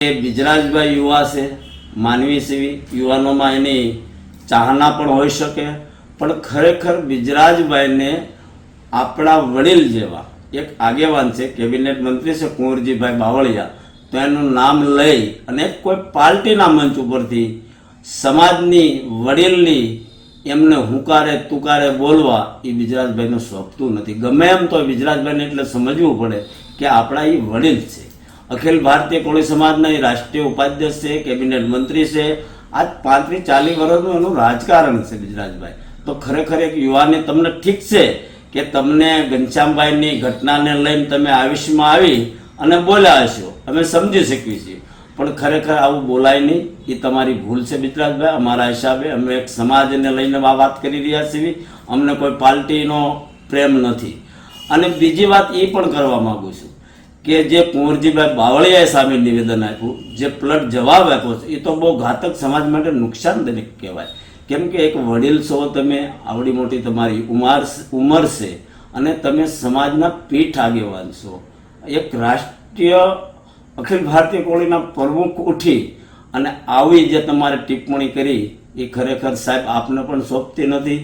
એ બિજરાજભાઈ યુવા છે, માનવી સેવી યુવાનોમાં એની ચાહના પણ હોઈ શકે, પણ ખરેખર બિજરાજભાઈને આપણા વડીલ જેવા એક આગેવાન છે, કેબિનેટ મંત્રી છે, કુંવરજીભાઈ બાવળિયા. તો એનું નામ લઈ અને કોઈ પાર્ટીના મંચ ઉપરથી સમાજની વડીલની એમને હુંકારે તુકારે બોલવા એ બિજરાજભાઈનું સોંપતું નથી. ગમે એમ તો બિજરાજભાઈને એટલે સમજવું પડે કે આપણા એ વડીલ છે. અખિલ ભારતીય કોળી સમાજના રાષ્ટ્રીય ઉપાધ્યક્ષ છે, કેબિનેટ મંત્રી છે. આજ પાંત્રીસ ચાલીસ વર્ષનું એનું રાજકારણ છે બિજરાજભાઈ. તો ખરેખર એક યુવાને તમને ઠીક છે કે તમને ઘનશ્યામભાઈની ઘટનાને લઈને તમે આયુષ્યમાં આવી અને બોલ્યા હશો. અમે સમજી શકીએ છીએ. પણ ખરેખર આવું બોલાય નહીં. એ તમારી ભૂલ છે બિજરાજભાઈ. અમારા હિસાબે અમે એક સમાજને લઈને આ વાત કરી રહ્યા છીએ. અમને કોઈ પાર્ટીનો પ્રેમ નથી. અને બીજી વાત એ પણ કરવા માગું છું. કે જે કુંવરજીભાઈ બાવળિયાએ સામે નિવેદન આપ્યું, જે પલટ જવાબ આપ્યો છે, એ તો બહુ ઘાતક સમાજ માટે નુકસાનદાયક કહેવાય. કેમ કે એક વડીલ છો, તમે આવડી મોટી તમારી ઉંમર ઉંમર છે, અને તમે સમાજના પીઠ આગેવાન છો. એક રાષ્ટ્રીય અખિલ ભારતીય કોળીના પ્રમુખ ઉઠી અને આવી જે તમારે ટિપ્પણી કરી, એ ખરેખર સાહેબ આપને પણ સોંપતી નથી.